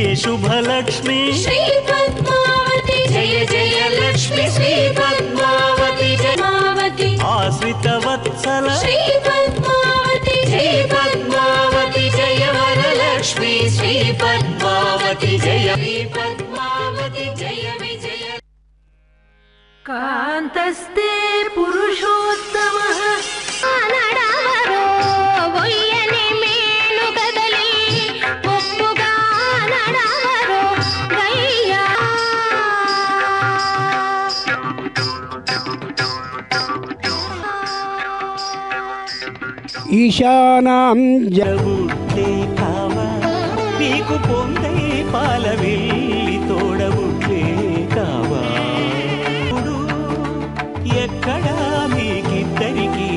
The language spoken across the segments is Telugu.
शुभलक्ष्मी श्री पद्मावती जय जय लक्ष्मी श्री पद्मावती जय आश्रितवत्सल। श्री पद्मावती जय पद्मावती जय वरलक्ष्मी श्री पद्मावती जय पद्मावती जय विजय। कान्तस्ते ఈశానాం కావా నీకు పొందే పాల వెళ్ళి తోడవుట్లే కావా ఎక్కడా మీకిద్దరికి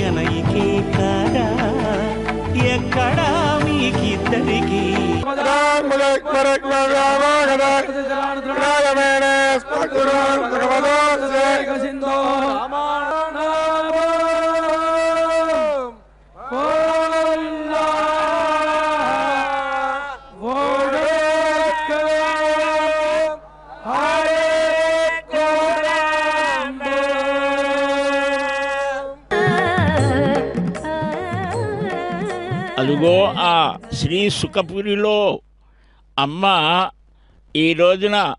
ఎనయికే కాదా? ఎక్కడా మీకిద్దరికి? అదుగో ఆ శ్రీ సుఖపురిలో అమ్మ ఈ రోజున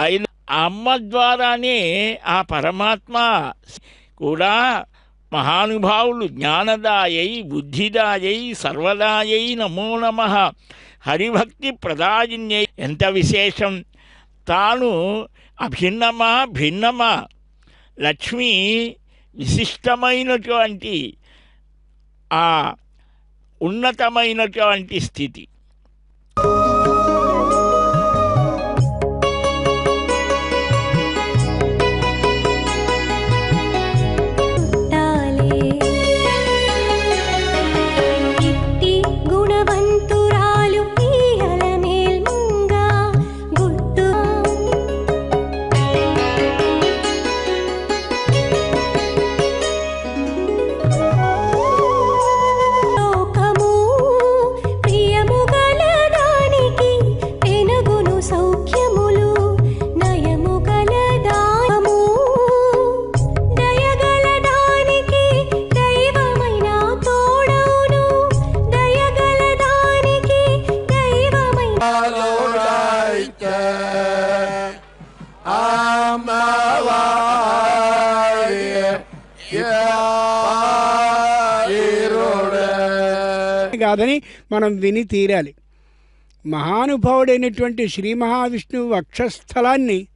అయిన అమ్మ ద్వారానే ఆ పరమాత్మ కూడా మహానుభావులు జ్ఞానదాయై బుద్ధిదాయై సర్వదాయై నమో నమ. హరిభక్తి ప్రదాయిన్యై. ఎంత విశేషం? తాను అభిన్నమా భిన్నమా? లక్ష్మి విశిష్టమైనటువంటి ఆ ఉన్నతమైనటువంటి స్థితి. సౌఖ్యములు నయము గలదానము దయగలదానికి దైవమైన తోడవును. దయగలదానికి దైవమైన కాదని మనం విని తీరాలి. మహానుభావుడైనటువంటి శ్రీ మహావిష్ణువు వక్షస్థలాన్ని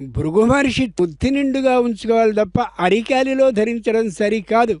భృగు మహర్షి బుద్ధి నిండుగా ఉంచుకోవాలి తప్ప అరికాలిలో ధరించడం సరికాదు.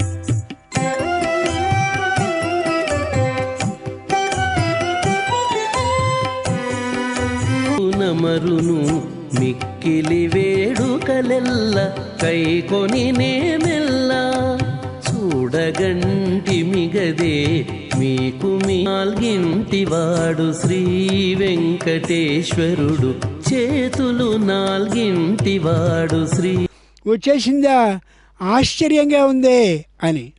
మరును మిక్కిలి వేడుకలెల్ల కైకొని నేమెల్ల చూడగంటి మిగదే మీకు నాల్గింటివాడు శ్రీ వెంకటేశ్వరుడు. చేతులు నాల్గింటివాడు శ్రీ వచ్చేసిందా? ఆశ్చర్యంగా ఉందే అని.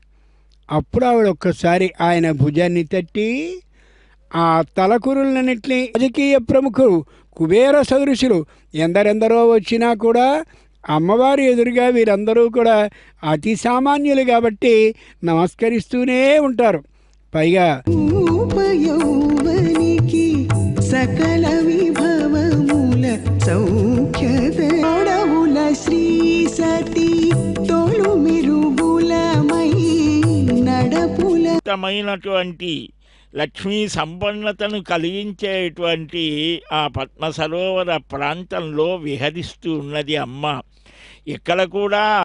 అప్పుడు ఆవిడ ఒక్కసారి ఆయన భుజాన్ని తట్టి ఆ తలకురులన్నింటినీ రాజకీయ ప్రముఖులు కుబేర సదృశులు. ఎందరెందరో వచ్చినా కూడా అమ్మవారి ఎదురుగా వీరందరూ కూడా అతి సామాన్యులు కాబట్టి నమస్కరిస్తూనే ఉంటారు. పైగా సకల విభవముల సౌఖ్యదొడవుల శ్రీ సతీ తోలు మిరుగులమై లక్ష్మీ సంపన్నతను కలిగించేటువంటి ఆ పద్మ సరోవర ప్రాంతంలో విహరిస్తూ ఉన్నది అమ్మ. ఇక్కడ కూడా